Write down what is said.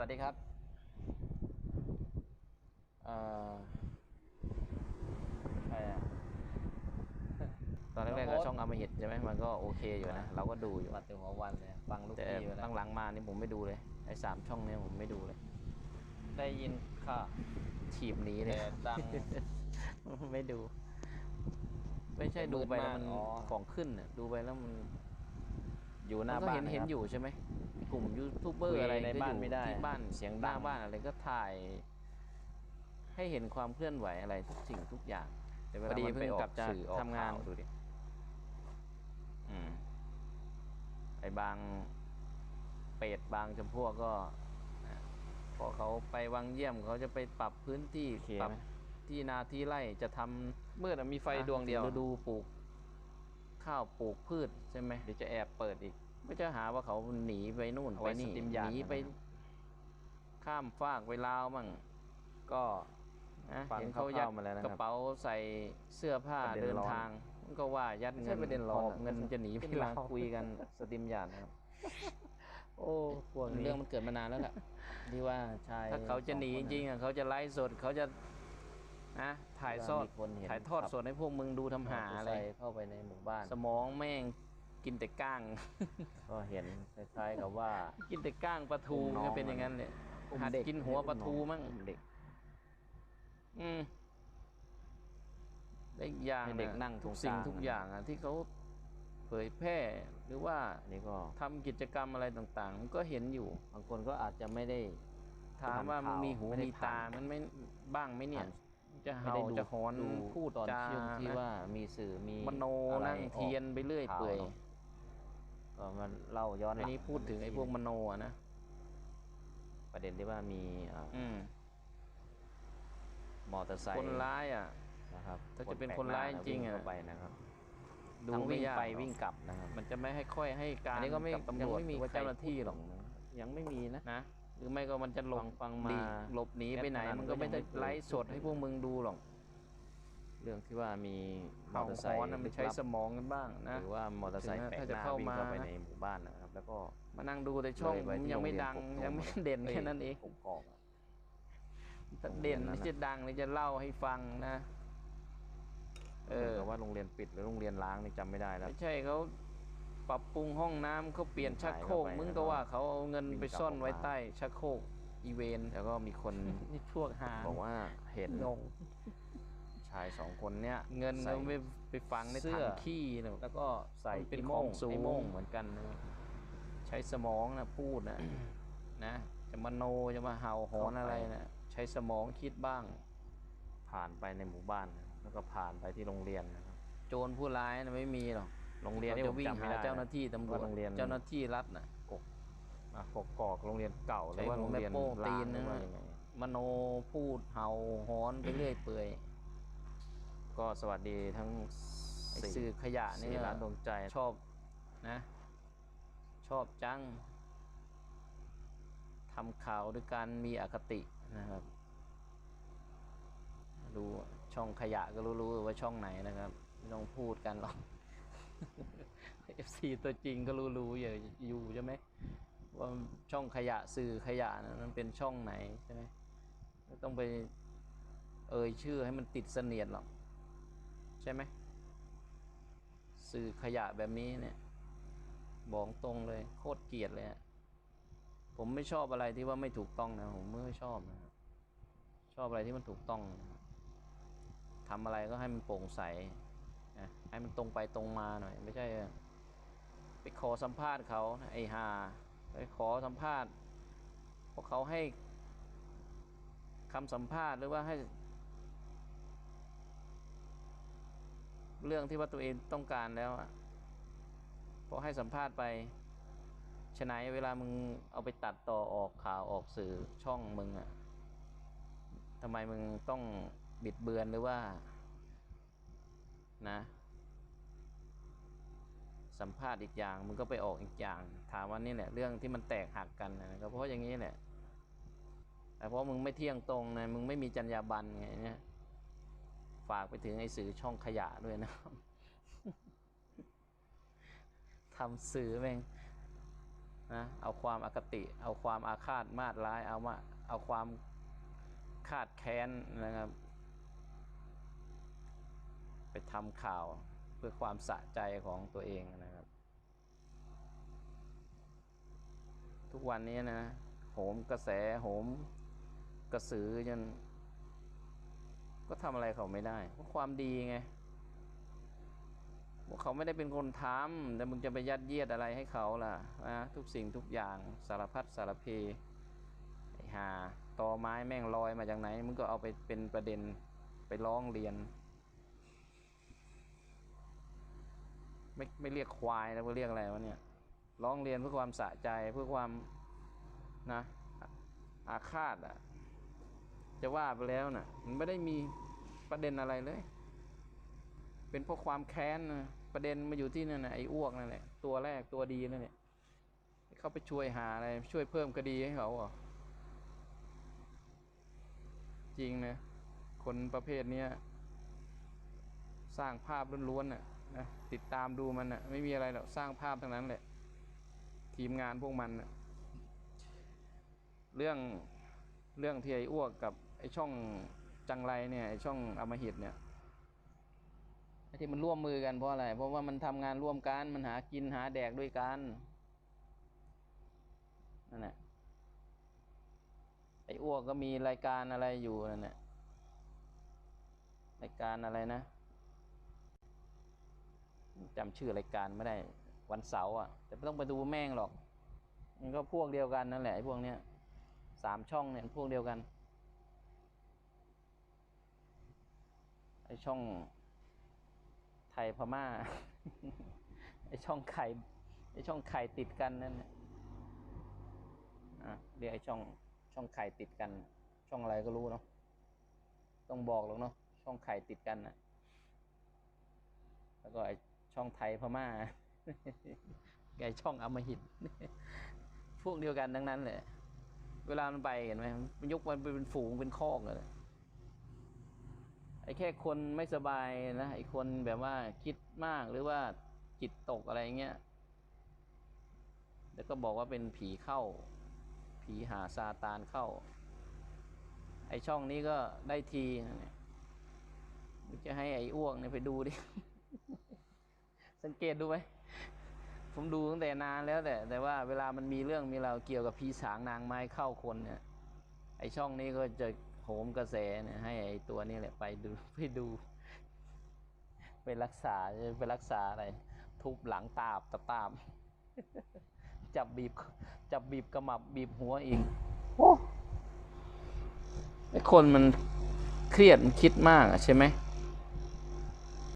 วัสดีครับ เอ่อใครอะตอนแรกๆน้ก็องโอ๊ตช่องอมหิตใช่ไหมมันก็โอเคอยู่นะ เราก็ดูอยู่มาถึงหัววันเลยฟังลูกแต่พี่อยู่นะหลังๆมานี่ผมไม่ดูเลย ไอ้สามช่องเนี้ผมไม่ดูเลย ได้ยินค่ะถีบหนีเลยแต่ดัง ไม่ดู ไม่ใช่แต่ดูไปมืดแล้วมากมันอ๋อ ของขึ้นน่ะดูไปแล้วมันอยู่หมัน้านก็บ้านเห็นเห็นนะครับอยู่ใช่ไหม กลุ่มยูทูบเบอคุร์ยอะไรในก็บ้านอยู่ไม่ได้ที่บ้านเสียงหน้าดังบ้านอะไรก็ถ่าย ให้เห็นความเคลื่อนไหวอะไรทุกสิ่งทุกอย่างแต่เวพลาอดีมันเพิ่ไปงออกกลับจากสื่อออกทำงานข่วดูดิอืมไอ้บางเป็ดบางจำพวกก็นะพอเขาไปวังเยี่ยมเขาจะไปปรับพื้นที่โอเคปรับไหมที่นาที่ไร่จะทำมืดอะมีไฟดวงเดียวฤดูปลูกข้าวปลูกพืชใช่ไหมเดี๋ยวจะแอบเปิดอีก ไม่จะหาว่าเขาหนีไปนู่นเอาไปไว้นี่สตรีมยาหนีไปนะครับข้ามฟากไปลาวมั่งก็นะฟังเห็นเขายัดคร่าวๆมาแล้วนะครับกระเป๋าใส่เสื้อผ้าประเด็นเดินร้อนทางมันก็ว่ายัดไม่เงิใช่นประเด็นร้หอนอบเงินจะหนีไปกำลัลางวคุยกันสตรีมยานนะครับโอ้พวกนี้เรื่องมันเกิดมานานแล้วแหละที่ว่าชายถ้าเขาจะหนีจริงๆอะเขาจะไลฟ์สดเขาจะนะถ่ายทอดมีคนเห็นถ่ายทอดสดให้พวกมึงดูทำหาอะไรใส่เข้าไปในหมู่บ้าน สมองแม่ง กินแต่ก้าง ก็เห็นคล้ายๆกับว่า กินแต่ก้างปลาทูอุ้มน้องก็เป็นอย่างนั้นเลยอุ้มหัดเด็กกินหัวปลาทูมั่งอุ้เด็ก อืมและอีกอย่างให้เด็กะนั่งตรงทุกสิ่งกลางทุกอย่างอะที่เขาเผยแพร่หรือว่าอันนี้ก็ทำกิจกรรมอะไรต่างๆ มันก็เห็นอยู่ บางคนก็อาจจะไม่ได้ ถามว่ามึงมีหูไม่ได้มีตาทำมันไม่บ้างไหมเนี่ย จะไม่เห่าได้ดูจะหอนดูพูดตอนจาช่วงที่นะว่ามีสื่อมีมโนอะไรนั่งเทียนไปเรื่อยข่าวเปื่อย เนอะ ก็มันเล่าย้อนหอัลันนี้พูดถึงไอ้พวกมโนอะนะประเด็นที่ว่ามีอ่าอืมมอเตอร์ไซค์คนร้ายอะนะครับถ้าจะเป็นแปลกคนร้ายหน้จริงๆวิ่อะเข้าไปนะครับดูทั้งไม่วิ่งยากไปหรอกวิ่งกลับนะครับมันจะไม่ให้ค่อยให้การอันนี้ก็ไม่กับตำรวจยังไม่มีหรือว่าเจ้าหน้าที่หรอกใคพูดนะยังไม่มีนะนะหรือไม่ก็มันจะหลบฟังฟังมาหลีกหลบหนีไปไหนแอปพนันมันก็ไม่ได้ก็ยังไม่ไลฟ์สดให้พวกมึงดูหรอก เรื่องที่ว่ามีมอเห่าเตอร์ไซหอค์นนะมันใช้ลึกลับสมองกันบ้างนะหรือว่ามอเตอร์ไซค์ถึงแปลกถ้าหจะน้าเข้าวิ่งมาเข้าไปในหมู่บ้านนะครับ แล้วก็มานั่งดูแต่ช่องเลยไปผมที่ยังไม่โรงเรียนดังกกตูมยังไม่เด่นแค่นั้นเองผมกอกอะถ้าเด่นโรงเรียนนั้นนี่น่ะจะดังนี่จะเล่าให้ฟังนะเอเอออว่าโรงเรียนปิดหรือโรงเรียนล้างนี่จำไม่ได้แล้วไม่ใช่เขาปรับปรุงห้องน้ำเขาเปลี่ยนชักโครกถ่ายเข้าไปมึงก็ว่าเขาเอาเงินวิ่งไปกลับซ่อนไว้ออกมาใต้ชักโครกอีเวนแล้วก็มีคนนี่พวกหาบอกว่าเห็นงง ชายสองคนเนี้ยเงินใส่ เราไม่ไปฝังในเสื้ถัอ งขี้นะแล้วก็ใส่มันเป็นอีขโม่องงสูงไอ้โม่งเหมือนกันนะใช้สมองนะพูดนะ นะจะมาโนจะมาเห่าหอนอะไรนะใช้สมองคิดบ้าง ผ่านไปในหมู่บ้านนะแล้วก็ผ่านไปที่โรงเรียนนะครับ โจรผู้ร้ายนะไม่มีหรอกโรงเรียนเขาที่ผจะมวิ่งจำไม่หาได้เจ้าหน้าที่ตำรวจว่าโรงเรียน เจ้าหน้าที่รัฐนะ อะกกอกโรงเรียนเก่าหรือใช้ว่าโรงเรียนหัวแม่โป้งตีนหรือนะว่ายังไงมโนพูดเห่าหอนไปเรื่อยเปื่อย ก็สวัสดีทั้งไอ้สี่สื่อขยะนี่สี่ร้านดวงใจชอบนะ ชอบจังทำข่าวด้วยการมีอคตินะครับ ดูช่องขยะก็รู้ๆว่าช่องไหนนะครับ ไม่ต้องพูดกันหรอก FC ตัวจริงก็รู้ๆอยู่อยู่ใช่ไหมว่าช่องขยะสื่อขยะนะมันเป็นช่องไหนใช่ไหมไม่ต้องไปเอ่ยชื่อให้มันติดเสนียดหรอก ใช่ไหมสื่อขยะแบบนี้เนี่ยบอกตรงเลย โคตรเกลียดเลยอะผมไม่ชอบอะไรที่ว่าไม่ถูกต้องนะผมไม่ชอบนะครับชอบอะไรที่มันถูกต้องนะทำอะไรก็ให้มันโปร่งใสนะให้มันตรงไปตรงมาหน่อย ไม่ใช่ไปขอสัมภาษณ์เขาไอ้ห่าไปขอสัมภาษณ์พอเขาให้คำสัมภาษณ์หรือว่าให้ เรื่องที่ว่าตัวเองต้องการแล้วอะพอให้สัมภาษณ์ไปฉะไหนเวลามึงเอาไปตัดต่อออกข่าวออกสื่อช่องมึงอะทำไมมึงต้องบิดเบือนหรือว่า นะ สัมภาษณ์อีกอย่างมึงก็ไปออกอีกอย่าง ถามว่านี่แหละเรื่องที่มันแตกหักกันนะก็เพราะอย่างนี้แหละแต่เพราะมึงไม่เที่ยงตรงนะมึงไม่มีจรรยาบรรณไงเนี่ย ฝากไปถึงไอ้สื่อช่องขยะด้วยนะครับทำสื่อแม่งนะเอาความอคติ เอาความอาฆาตมาดร้าย เอามาเอาความคาดแค้นนะครับ ไปทำข่าวเพื่อความสะใจของตัวเองนะครับ ทุกวันนี้นะโหมกระแสโหมกระสือจน ก็ทำอะไรเขาไม่ได้เพราะความดีไงว่าเขาไม่ได้เป็นคนทำแต่มึงจะไปยัดเยียดอะไรให้เขาล่ะนะทุกสิ่งทุกอย่างสารพัดสารเพไอ้หาตอไม้แม่งลอยมาจากไหนมึงก็เอาไปเป็นประเด็นไปร้องเรียน ไม่ไม่เรียกควายแล้วก็เรียกอะไรวะเนี่ยร้องเรียนเพื่อความสะใจเพื่อความนะอาฆาตอะ จะว่าไปแล้วน่ะ มันไม่ได้มีประเด็นอะไรเลย เป็นเพราะความแค้นนะประเด็นมาอยู่ที่นั่นนะไอ้อ้วกนั่นแหละตัวแรกตัวดีนั่นแหละเข้าไปช่วยหาอะไรช่วยเพิ่มคดีให้เขาเหรอจริงนะคนประเภทเนี้ยสร้างภาพล้วนๆน่ะนะติดตามดูมันน่ะ ไม่มีอะไรหรอกสร้างภาพทั้งนั้นแหละ ทีมงานพวกมันนะเรื่องเรื่องที่ไอ้อ้วกกับ ไอช่องจังไรเนี่ยไอช่องอมหิตเนี่ยไอที่มันร่วมมือกันเพราะอะไร เพราะว่ามันทำงานร่วมกัน มันหากินหาแดกด้วยกันนั่นแหละไอ้อ้วกก็มีรายการอะไรอยู่นั่นแหละรายการอะไรนะจำชื่อรายการไม่ได้วันเสาร์อะ แต่ไม่ต้องไปดูแม่งหรอก มันก็พวกเดียวกันนั่นแหละไอ้พวกเนี้ยสามช่องเนี่ยพวกเดียวกัน ไอช่องไทยพม่า ไอช่องไข่ไอช่องไข่ติดกันนั่นน่ะอะเรียกไอช่องช่องไข่ติดกัน ช่องอะไรก็รู้เนาะต้องบอกหรอกเนาะช่องไข่ติดกันนะแล้วก็ไอช่องไทยพม่าไอช่องอมหิตพวกเดียวกันทั้งนั้นเลยเวลามันไปเห็นไหมมันยกมันเป็นฝูงเป็นคอกเลย ไอ้แค่คนไม่สบายนะไอ้คนแบบว่าคิดมากหรือว่าจิตตกอะไรเงี้ยแล้วก็บอกว่าเป็นผีเข้า ผีหาซาตานเข้า ไอ้ช่องนี้ก็ได้ทีนะจะให้ไอ้อ้วกเนี่ยไปดูดิ สังเกตดูไหมผมดูตั้งแต่นานแล้วแต่ แต่ว่าเวลามันมีเรื่องมีเราเกี่ยวกับผีสางนางไม้เข้าคนเนี่ย ไอช่องนี้ก็จะ มกระแสเนี่ยให้ไอตัวนี้แหละไปดูไปดู ไปรักษาไปรักษาอะไร ทุบหลังตาบตาตาบจับบีบจับบีบกระหมับบีบหัวอีกโอ้ไอคนมันเครียดมันคิดมากอะใช่ไหม